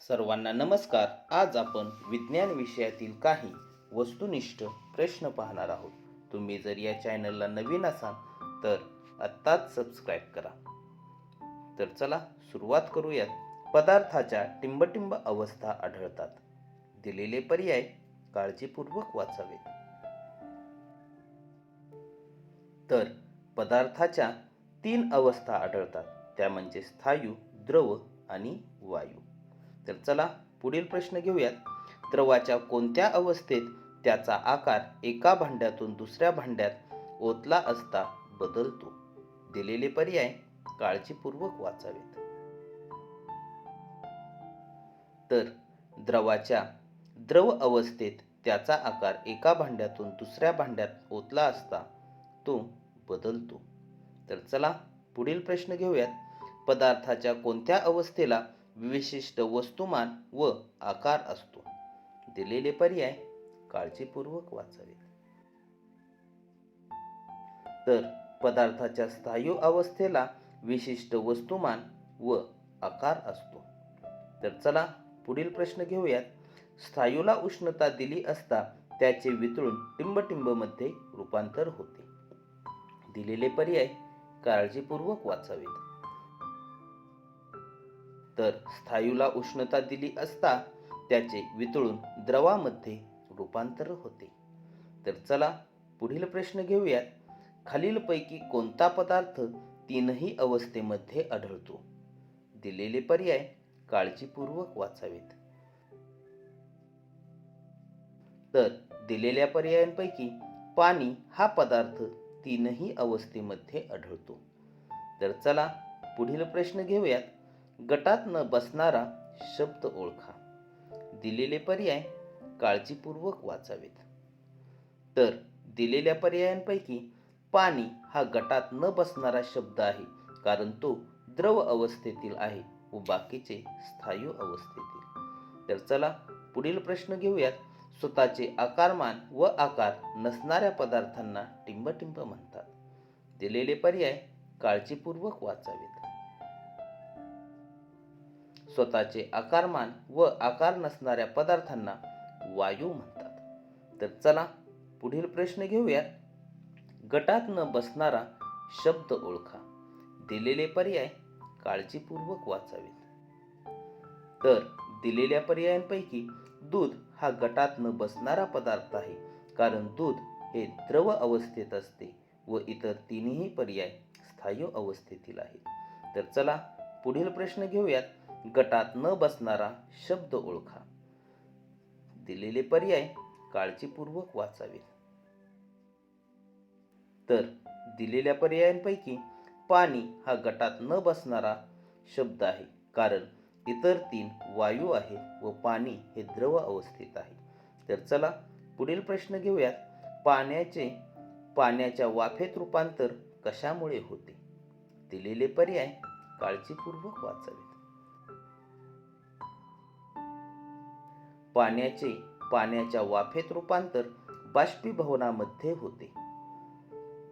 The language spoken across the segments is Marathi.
सर्वांना नमस्कार. आज आपण विज्ञान विषयातील काही वस्तुनिष्ठ प्रश्न पाहणार आहोत. तुम्ही जर या चॅनलला नवीन असाल तर आत्ताच सबस्क्राईब करा. तर चला सुरुवात करूयात. पदार्थाच्या टिंबटिंब अवस्था आढळतात. दिलेले पर्याय काळजीपूर्वक वाचावेत तर पदार्थाच्या तीन अवस्था आढळतात. त्या म्हणजे स्थायू द्रव आणि वायू. तर चला पुढील प्रश्न घेऊयात. द्रवाच्या कोणत्या अवस्थेत त्याचा आकार एका भांड्यातून दुसऱ्या भांड्यात ओतला असता बदलतो? दिलेले पर्याय काळजीपूर्वक वाचावेत. तर द्रवाच्या द्रव अवस्थेत त्याचा आकार एका भांड्यातून दुसऱ्या भांड्यात ओतला असता तो बदलतो. तर चला पुढील प्रश्न घेऊयात. पदार्थाच्या कोणत्या अवस्थेला विशिष्ट वस्तुमान व आकार असतो. दिलेले पर्याय काळजीपूर्वक वाचावेत. तर पदार्थाच्या स्थायू अवस्थेला विशिष्ट वस्तुमान व आकार असतो. तर चला पुढील प्रश्न घेऊयात. स्थायूला उष्णता दिली असता त्याचे वितळून टिंबटिंबमध्ये रूपांतर होते. दिलेले पर्याय काळजीपूर्वक वाचावेत. तर स्थायूला उष्णता दिली असता त्याचे वितळून द्रवामध्ये रूपांतर होते. तर चला पुढील प्रश्न घेऊयात. खालीलपैकी कोणता पदार्थ तीनही अवस्थेमध्ये आढळतो? दिलेले पर्याय काळजीपूर्वक वाचावेत. तर दिलेल्या पर्यायांपैकी पाणी हा पदार्थ तीनही अवस्थेमध्ये आढळतो. तर चला पुढील प्रश्न घेऊयात. गटात न बसणारा शब्द ओळखा. दिलेले पर्याय काळजीपूर्वक वाचावेत. तर दिलेल्या पर्यायांपैकी पाणी हा गटात न बसणारा शब्द आहे कारण तो द्रव अवस्थेतील आहे व बाकीचे स्थायू अवस्थेतील. तर चला पुढील प्रश्न घेऊयात. स्वतःचे आकारमान व आकार नसणाऱ्या पदार्थांना टिंबटिंब म्हणतात. दिलेले पर्याय काळजीपूर्वक वाचावेत. स्वतःचे आकारमान व आकार नसणाऱ्या पदार्थांना वायू म्हणतात. तर चला पुढील प्रश्न घेऊयात गटात न बसणारा शब्द ओळखा. दिलेले पर्याय काळजीपूर्वक वाचावेत. तर दिलेल्या पर्यायांपैकी दूध हा गटात न बसणारा पदार्थ आहे. कारण दूध हे द्रव अवस्थेत असते व इतर तिन्ही पर्याय स्थायू अवस्थेतील आहेत. तर चला पुढील प्रश्न घेऊयात. गटात न बसणारा शब्द ओळखा. दिलेले पर्याय काळजीपूर्वक वाचावेत तर दिलेल्या पर्यायांपैकी पाणी हा गटात न बसणारा शब्द आहे. कारण इतर तीन वायू आहेत व पाणी हे द्रव अवस्थेत आहे. तर चला पुढील प्रश्न घेऊयात. पाण्याचे पाण्याच्या वाफेत रूपांतर कशामुळे होते? दिलेले पर्याय काळजीपूर्वक वाचावे. पाण्याचे पाण्याच्या वाफेत रूपांतर बाष्पीभवनामध्ये होते.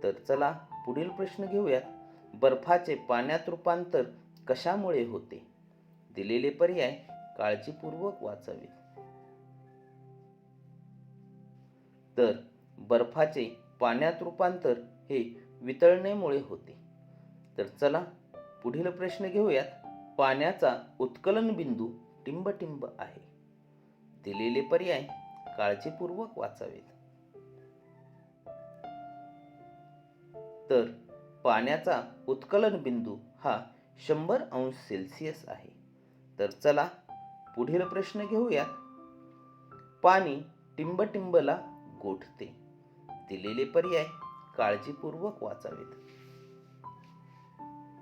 तर चला पुढील प्रश्न घेऊयात. बर्फाचे पाण्यात रूपांतर कशामुळे होते? दिलेले पर्याय काळजीपूर्वक वाचावे. तर बर्फाचे पाण्यात रूपांतर हे वितळणेमुळे होते. तर चला पुढील प्रश्न घेऊयात. पाण्याचा उत्कलन बिंदू टिंबटिंब आहे. दिलेले पर्याय काळजीपूर्वक वाचावेत. तर पाण्याचा उत्कलन बिंदू हा शंभर अंश सेल्सिअस आहे. तर चला पुढील प्रश्न घेऊयात. पाणी टिंबटिंबला गोठते. दिलेले पर्याय काळजीपूर्वक वाचावेत.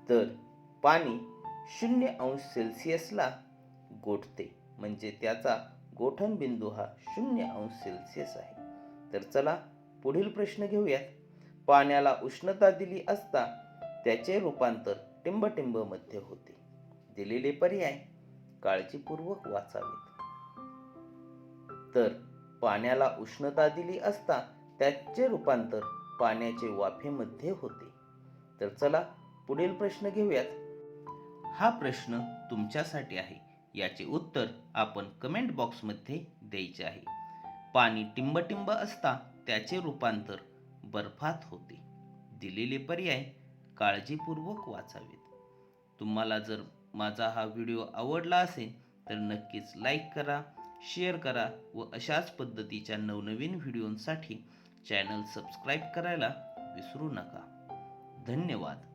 तर पाणी शून्य अंश सेल्सिअसला गोठते. म्हणजे त्याचा गोठण बिंदू हा शून्य अंश सेल्सिअस आहे. तर चला पुढील प्रश्न घेऊयात. पाण्याला उष्णता दिली असता त्याचे रूपांतर टिंबटिंबमध्ये होते. दिलेले पर्याय काळजीपूर्वक वाचावेत. तर पाण्याला उष्णता दिली असता त्याचे रूपांतर पाण्याचे वाफेमध्ये होते. तर चला पुढील प्रश्न घेऊयात. हा प्रश्न तुमच्यासाठी आहे. याचे उत्तर आपण कमेंट बॉक्समध्ये द्यायचे आहे. पाणी टिंबटिंब असता त्याचे रूपांतर बर्फात होते. दिलेले पर्याय काळजीपूर्वक वाचावेत. तुम्हाला जर माझा हा व्हिडिओ आवडला असेल तर नक्कीच लाईक करा शेअर करा व अशाच पद्धतीच्या नवनवीन व्हिडिओंसाठी चॅनल सबस्क्राईब करायला विसरू नका. धन्यवाद.